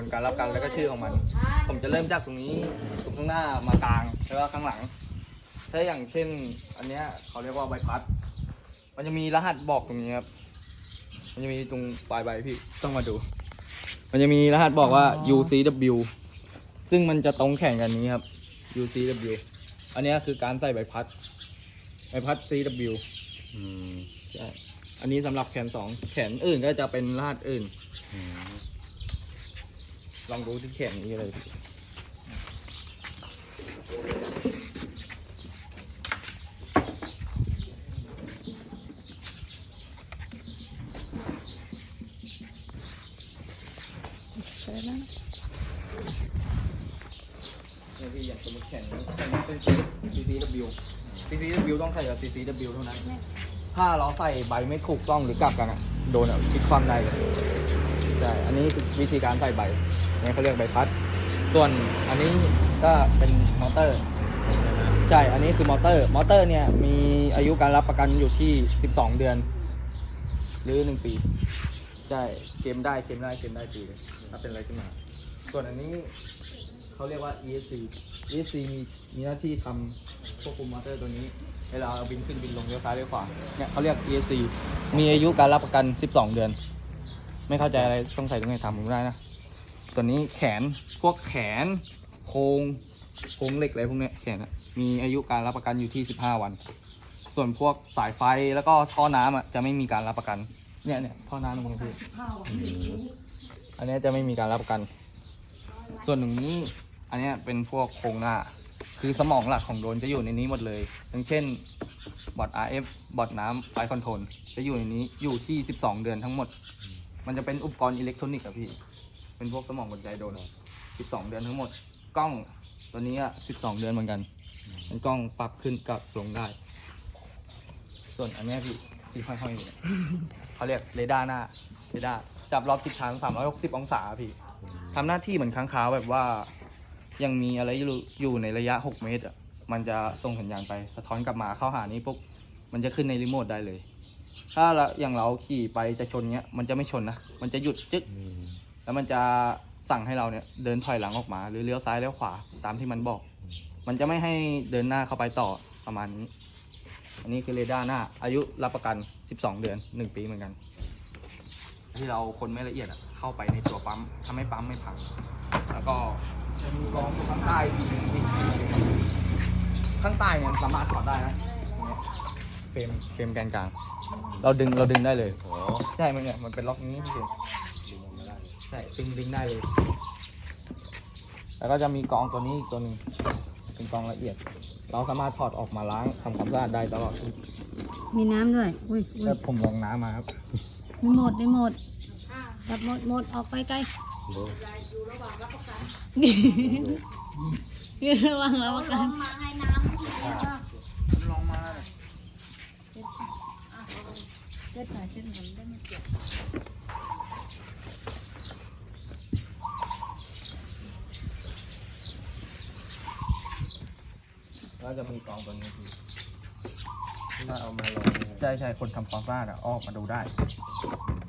นการรับกันแล้วก็ชื่อของมัน ผมจะเริ่มจากตรงนี้ตรงข้างหน้ามากลางแล้วก็ข้างหลัง ถ้าอย่างเช่น อันเนี้ยเขาเรียกว่าใบพัด มันจะมีรหัสบอกตรงนี้ครับมันจะมีตรงปลายใบพี่ต้องมาดู มันจะมีรหัสบอกว่า UCW ซึ่งมันจะตรงแข่งกันนี้ครับ UCW อันเนี้ยคือการใส่ใบพัด ใบพัด CW อืมใช่อันนี้สำหรับแขนสองแขนอื่นก็จะเป็นรหัสอื่นอืม ลองดูที่แขนนี้เลยพี่เสร็จแล้วนะเนี่ยพี่อย่างสมมติแขนนี้แขนนี้เป็น CCW CCW ต้องใส่กับ CCW เท่านั้น ถ้าเราใส่ใบไม่ถูกต้องหรือกลับกันอะโดนอะพลิกคว่ำได้เลย ใช่อันนี้คือวิธีการใส่ใบนี่เขาเรียกใบพัด ส่วนอันนี้ก็เป็นมอเตอร์ ใช่ อันนี้คือมอเตอร์ มอเตอร์เนี่ยมีอายุการรับประกันอยู่ที่ 12 เดือน หรือ 1 ปี ใช่เคลมได้เคลมได้เคลมได้ปีเลยถ้าเป็นอะไรขึ้นมา ส่วนอันนี้เขาเรียกว่า ESC ESC มีมีหน้าที่ทำควบคุมมอเตอร์ตัวนี้เวลาเราบินขึ้นบินลงเลี้ยวซ้ายเลี้ยวขวาเนี่ยเขาเรียก ESC มีอายุการรับประกัน 12 เดือน ไม่เข้าใจอะไรต้องใส่ตรงไหนทำผมได้นะส่วนนี้แขนพวกแขนโครงโครงเหล็กอะไรพวกเนี้ยแขนอะมีอายุการรับประกันอยู่ที่ 15 วัน ส่วนพวกสายไฟแล้วก็ท่อน้ำอะจะไม่มีการรับประกัน เนี่ยเนี่ยท่อน้ำตรงนี้พี่อันเนี้ยจะไม่มีการรับประกัน ส่วนหนึ่งนี้อันเนี้ยเป็นพวกโครงหน้า คือสมองหลักของโดรนจะอยู่ในนี้หมดเลยอย่างเช่นบอร์ด RF บอร์ดน้ำไฟคอนโทรลจะอยู่ในนี้อยู่ที่ 12 เดือนทั้งหมด มันจะเป็นอุปกรณ์อิเล็กทรอนิกส์อะพี่ เป็นพวกสมองหัวใจโดรน12 เดือนทั้งหมด กล้องตัวนี้อะ12 เดือนเหมือนกันเป็นกล้องปรับขึ้นกับลงได้ ส่วนอันเนี้ยพี่ที่ห้อยๆอยู่เนี่ยเขาเรียกเรดาร์หน้าเรดาร์จับรอบทิศทาง 360 องศาพี่ทำหน้าที่เหมือนค้างคาวแบบว่า ยังมีอะไรอยู่อยู่ในระยะ 6 เมตรอะมันจะส่งสัญญาณไป สะท้อนกลับมาเข้าหานี้ปุ๊บมันจะขึ้นในรีโมทได้เลย ถ้าเราอย่างเราขี่ไปจะชนเนี้ย มันจะไม่ชนนะ มันจะหยุดจึ๊ก อืมแล้วมันจะสั่งให้เราเนี่ยเดินถอยหลังออกมา หรือเลี้ยวซ้ายเลี้ยวขวาตามที่มันบอก มันจะไม่ให้เดินหน้าเข้าไปต่อประมาณนี้ อันนี้คือเรดาร์หน้า อายุรับประกัน 12 เดือน 1 ปีเหมือนกัน ที่เราคนไม่ละเอียดอะเข้าไปในตัวปั๊มทำให้ปั๊มไม่พัง แล้วก็จะมีกรองข้างใต้ทีนึงพี่ข้างใต้เนี่ยสามารถถอดได้นะเฟ รมเฟรมแกนกลาง เราดึงเราดึงได้เลยโอ้ใช่มันเนี่ยมันเป็นล็อกนี้พี่เฟรมดึงออกมาได้ใช่ดึงดึงได้เลย แล้วก็จะมีกรองตัวนี้อีกตัวหนึ่งเป็นกรองละเอียด เราสามารถถอดออกมาล้างทำความสะอาดได้ตลอดมีน้ำด้วย อุ้ยอุ้ยแล้วผมลองน้ำมาครับไม่หมดไม่หมดจับหมดหมดออกไปไกลโอ้อยู่ระหว่างรับประกัน มาให้น้ำ ลองมา เช็ดหน่อยเช็ดหน่อยได้ไม่เจ็บแล้วจะมีกรองตัวนี้พี่ถ้าเอามาลองเนี่ยใช่ใช่คนทำความสะอาดอะออกมาดูได้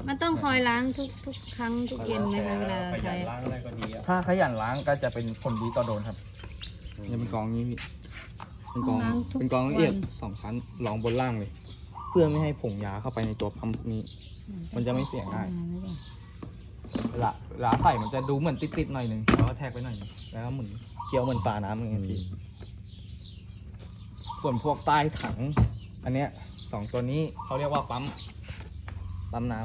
มันต้องคอยล้างทุกทุกครั้งทุกเย็นไหมคะเวลาประหยัใช้ดล้างอะไรก็ดีอะถ้าขยันล้างก็จะเป็นผลดีต่อโดรนครับจะเป็นกรองนี้พี่เป็นกรองล้างทุกเป็นกรองละเอียดวันสองชั้นรองบนล่างเลย เพื่อไม่ให้ผงยาเข้าไปในตัวปั๊มพวกนี้ มันจะไม่เสี่ยงได้เวลาเวลาใส่มันจะดูเหมือนติดๆหน่อยหนึ่งแล้วก็แทกไปหน่อยหนึ่งแล้วก็หมุนเกี่ยวเหมือนฝาน้ำอย่างเงี้ยพี่ส่วนพวกใต้ถัง อันเนี้ยสองตัวนี้เขาเรียกว่าปั๊มปั๊มน้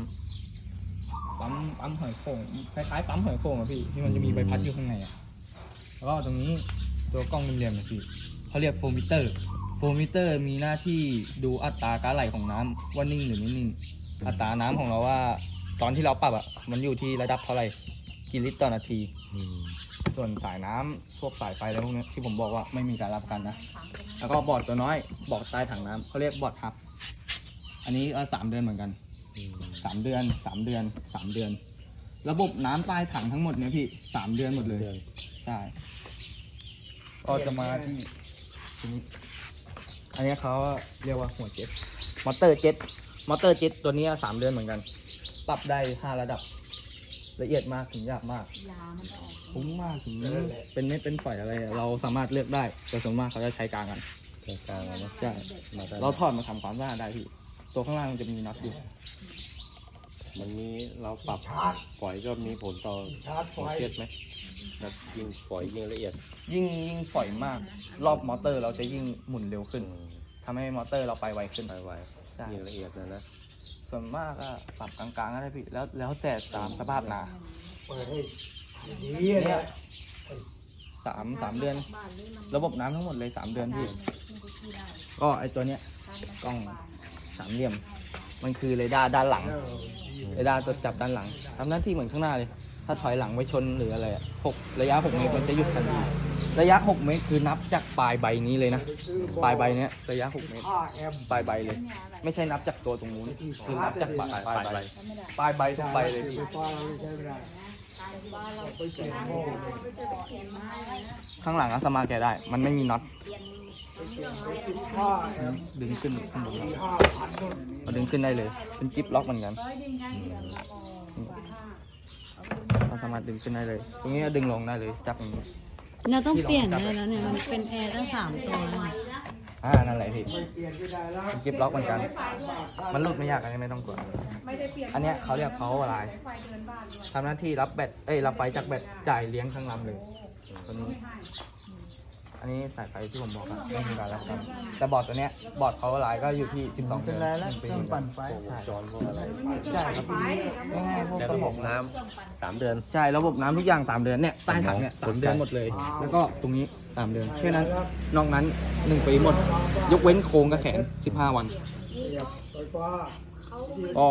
ำปั๊มปั๊มหอยโข่งคล้ายๆปั๊มหอยโข่งอะพี่ที่มันจะมีใบพัดอยู่ข้างในอะแล้วก็ตรงนี้ตัวกล้องเหลี่ยมๆนะพี่เขาเรียกโฟมิเตอร์ โฟมิเตอร์มีหน้าที่ดูอัตราการไหลของน้ำว่านิ่งหรือไม่นิ่ง อัตราน้ำของเราว่า ตอนที่เราปรับอะมันอยู่ที่ระดับเท่าไหร่กี่ลิตรต่อนาที อืมส่วนสายน้ำพวกสายไฟอะไรพวกเนี้ยที่ผมบอกว่าไม่มีการรับประกันนะ แล้วก็บอร์ดตัวน้อยบอร์ดใต้ถังน้ำเขาเรียกบอร์ดฮับ อันนี้ก็สามเดือนเหมือนกันอืมสามเดือนสามเดือนสามเดือน ระบบน้ำใต้ถังทั้งหมดเนี่ยพี่สามเดือนหมดเลยดือนใช่ก็จะมาที่ทีนี้ อันนี้เขาเรียกว่าหัวเจ็ตมอเตอร์เจ็ตมอเตอร์เจ็ตตัวนี้สามเดือนเหมือนกัน ปรับได้ห้าระดับ ละเอียดมากถึงหยาบมากยามันจะออกฟุ้งมากถึงเป็นเม็ดเป็นฝอยอะไร เราสามารถเลือกได้แต่ส่วนมากเขาจะใช้กลางกันตรงกลางอะเนาะใช่มาได้เราถอดมาทำความสะอาดได้พี่ตัวข้างล่างมันจะมีน็อตอยู่ มันมีเราปรับฝอยก็มีผลต่อหัวเจ็ดไหมแล้วยิงฝอยยิงละเอียดยิ่งยิ่งฝอยมาก รอบมอเตอร์เราจะยิ่งหมุนเร็วขึ้นอืมทำให้มอเตอร์เราไปไวขึ้นไปไวใช่ยิงละเอียดนะนะส่วนมากก็ปรับกลางๆก็ได้พี่แล้วแล้วแต่ตามสภาพนาเปิดให้ดีเนี่เนี่ยยสามสามเดือนบ้านหรือมันระบบน้ำทั้งหมดเลยสามเดือนพี่มันจะขี้ได้ก็ไอตัวเนี้ยกล้องสามเหลี่ยม มันคือเรดาร์ด้านหลัง เเรดาร์ตรวจจับด้านหลังทำหน้าที่เหมือนข้างหน้าเลย ถ้าถอยหลังไปชนหรืออะไรอะหกระยะหกเมตรมันจะหยุดทันทีระยะหกเมตรคือนับจากปลายใบนี้เลยนะ ปลายใบเนี้ยระยะหกเมตร ปลายใบเลย ไม่ใช่นับจากตัวตรงนู้น คือนับจากปลายปลายใบ ปลายใบทุกใบเลยพี่บ้าเราใช้ไม่ได้ไปเลยข้างหลังอะสมาร์ทแกะได้ มันไม่มีน็อต ห้าแอมดึงขึ้นข้างบนห้าพันต้นมาดึงขึ้นได้เลย เป็นจิ๊บล็อกเหมือนกันร้อยดึงกันเดือนละออกกว่าห้าเราสามารถดึงขึ้นได้เลย ตรงนี้ก็ดึงลงได้เลยจับอย่างนี้เราต้องเปลี่ยนได้แล้วเนี่ย มันเป็นแอร์ตั้งสามตัวนะอ่านั่นแหละพี่ไปเปลี่ยนไม่ได้แล้วเป็นจิ๊บล็อกเหมือนกัน มันหลุดไม่ยากอันนี้ไม่ต้องกลัวอันเนี้ยเขาเรียก power line ทำหน้าที่รับแบตเอ้ยรับไฟจากแบตจ่ายเลี้ยงทั้งลำเลยตัวนี้ อันนี้สายไฟที่ผมบอกอะไม่มีการรับกันแต่บอร์ดตัวเนี้ยบอร์ด power line ก็อยู่ที่ 12เดือนแล้วเครื่องปั่นไฟพวกวงจรพวกอะไรใช่ครับง่ายๆพวกแล้วระระบบบบน้ำสามเดือนใช่ระบบน้ำทุกอย่าง 3 เดือนเนี่ยใต้ถังเนี่ยสามเดือนหมดเลย แล้วก็ตรงนี้ 3 เดือนแค่นั้นนอกนั้น1ปีหมด ยกเว้นโครงกระแขน 15 วันเสียบไฟฟ้าก็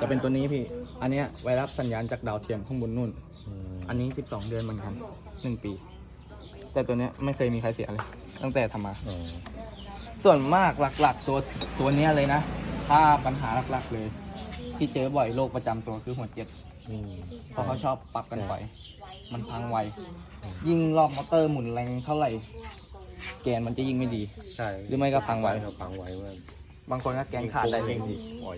จะเป็นตัวนี้พี่ อันเนี้ยไว้รับสัญญาณจากดาวเทียมข้างบนนู่นอืมอันนี้ 12 เดือนเหมือนกัน1ปี แต่ตัวเนี้ยไม่เคยมีใครเสียเลย ตั้งแต่ทำมาอ๋อส่วนมากหลักๆ ตัวตัวเนี้ยเลยนะ ถ้าปัญหาหลักๆเลย ที่เจอบ่อยโรคประจำตัวคือหัวเจ็บอืมเพราะเขาชอบปรับกันบ่อย มันพังไว ยิ่งรอบมอเตอร์หมุนแรงเท่าไหร่ แกนมันจะยิ่งไม่ดี ใช่ หรือไม่ก็พังไวก็พังไวเมื่อบางคนก็แกนขาดได้เลยดีปล่อย